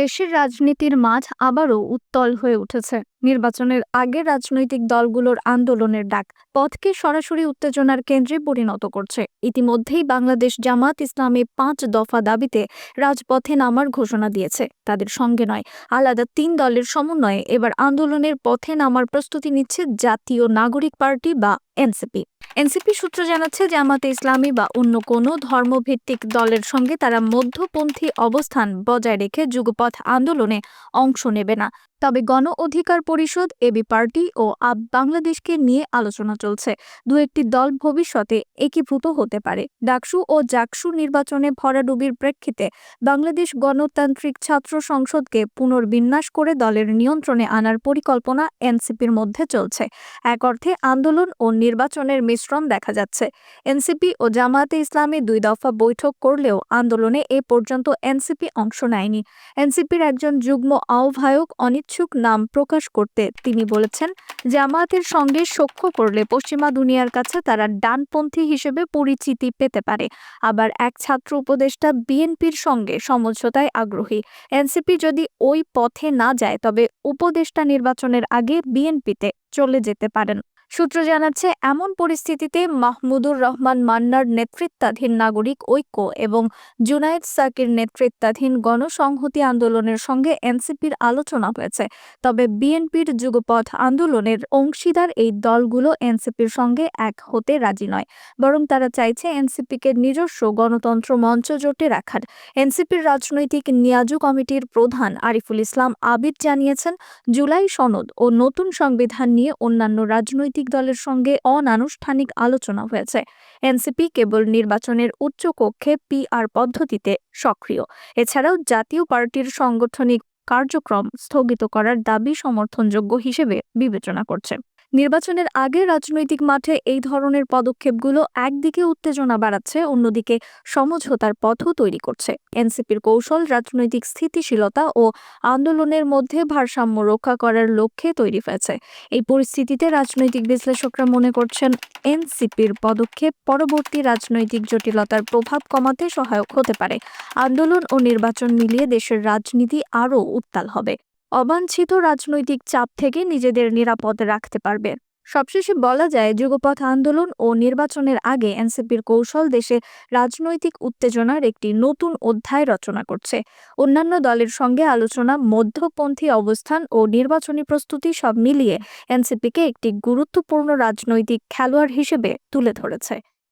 দেশের রাজনীতির মাঝ আবারও উত্তল হয়ে উঠেছে। নির্বাচনের আগে রাজনৈতিক দলগুলোর আন্দোলনের ডাক পথকে সরাসরি উত্তেজনার কেন্দ্রে পরিণত করছে। ইতিমধ্যেই বাংলাদেশ জামাত ইসলামী পাঁচ দফা দাবিতে রাজপথে নামার ঘোষণা দিয়েছে। তাদের সঙ্গে নয়, আলাদা তিন দলের সমন্বয়ে এবার আন্দোলনের পথে নামার প্রস্তুতি নিচ্ছে জাতীয় নাগরিক পার্টি বা এনসিপি। এনসিপি সূত্র জানাচ্ছে, জামাতে ইসলামী বা অন্য কোনো ধর্মভিত্তিক দলের সঙ্গে তারা মধ্যপন্থী অবস্থান বজায় রেখে যুগপথ আন্দোলনে অংশ নেবে না। তবে গণ অধিকার পরিষদ এবি পার্টি ও আব বাংলাদেশকে নিয়ে আলোচনা চলছে। দু একটি দল ভবিষ্যতে একীভূত হতে পারে। ডাকসু ও জাকসু নির্বাচনে ভরাডুবির প্রেক্ষিতে বাংলাদেশ গণতান্ত্রিক ছাত্র সংসদকে পুনর্বিন্যাস করে দলের নিয়ন্ত্রণে আনার পরিকল্পনা এনসিপির মধ্যে চলছে। এক অর্থে আন্দোলন ও নির্বাচনের মিশ্রণ দেখা যাচ্ছে। এনসিপি ও জামায়াতে ইসলামী দুই দফা বৈঠক করলেও আন্দোলনে এ পর্যন্ত এনসিপি অংশ নেয়নি। এনসিপির একজন যুগ্ম আহ্বায়ক অনিচ্ছুক নাম প্রকাশ করতে তিনি বলেছেন, জামায়াতের সঙ্গে সখ্য করলে পশ্চিমা দুনিয়ার কাছে তারা ডানপন্থী হিসেবে পরিচিতি পেতে পারে। আবার এক ছাত্র উপদেষ্টা বিএনপির সঙ্গে সমঝোতায় আগ্রহী। এনসিপি যদি ওই পথে না যায়, তবে উপদেষ্টা নির্বাচনের আগে বিএনপিতে চলে যেতে পারেন। সূত্র জানাচ্ছে, এমন পরিস্থিতিতে মাহমুদুর রহমান মান্নার নেতৃত্বাধীন নাগরিক ঐক্য এবং জুনায়েদ সাকির নেতৃত্বাধীন গণসংহতি আন্দোলনের সঙ্গে এনসিপির আলোচনা হয়েছে। তবে বিএনপির যুগপথ আন্দোলনের অংশীদার এই দলগুলো এনসিপির সঙ্গে এক হতে রাজি নয়। বরং তারা চাইছে এনসিপিকে নিজস্ব গণতন্ত্র মঞ্চ জোটে রাখার। এনসিপির রাজনৈতিক নিয়াজু কমিটির প্রধান আরিফুল ইসলাম আবিদ জানিয়েছেন, জুলাই সনদ ও নতুন সংবিধান নিয়ে অন্যান্য রাজনৈতিক দলের সঙ্গে অনানুষ্ঠানিক আলোচনা হয়েছে। এনসিপি কেবল নির্বাচনের উচ্চ কক্ষে পিআর পদ্ধতিতে সক্রিয়। এছাড়াও জাতীয় পার্টির সাংগঠনিক কার্যক্রম স্থগিত করার দাবি সমর্থনযোগ্য হিসেবে বিবেচনা করছে। নির্বাচনের আগে রাজনৈতিক মাঠে এই ধরনের পদক্ষেপগুলো একদিকে উত্তেজনা বাড়াচ্ছে, অন্যদিকে সমঝোতার পথও তৈরি করছে। এনসিপির কৌশল, রাজনৈতিক স্থিতিশীলতা ও আন্দোলনের মধ্যে ভারসাম্য রক্ষা করার লক্ষ্যে তৈরি হয়েছে। এই পরিস্থিতিতে রাজনৈতিক বিশ্লেষকরা মনে করছেন, এনসিপির পদক্ষেপ পরবর্তী রাজনৈতিক জটিলতার প্রভাব কমাতে সহায়ক হতে পারে। আন্দোলন ও নির্বাচন মিলিয়ে দেশের রাজনীতি আরও উত্তাল হবে। অবাঞ্ছিত রাজনৈতিক চাপ থেকে নিজেদের নিরাপদ রাখতে পারবে। সবশেষে বলা যায় যুগপথ আন্দোলন ও নির্বাচনের আগে এনসিপির কৌশল দেশে রাজনৈতিক উত্তেজনার একটি নতুন অধ্যায় রচনা করছে। অন্যান্য দলের সঙ্গে আলোচনা, মধ্যপন্থী অবস্থান ও নির্বাচনী প্রস্তুতি সব মিলিয়ে এনসিপিকে একটি গুরুত্বপূর্ণ রাজনৈতিক খেলোয়াড় হিসেবে তুলে ধরেছে।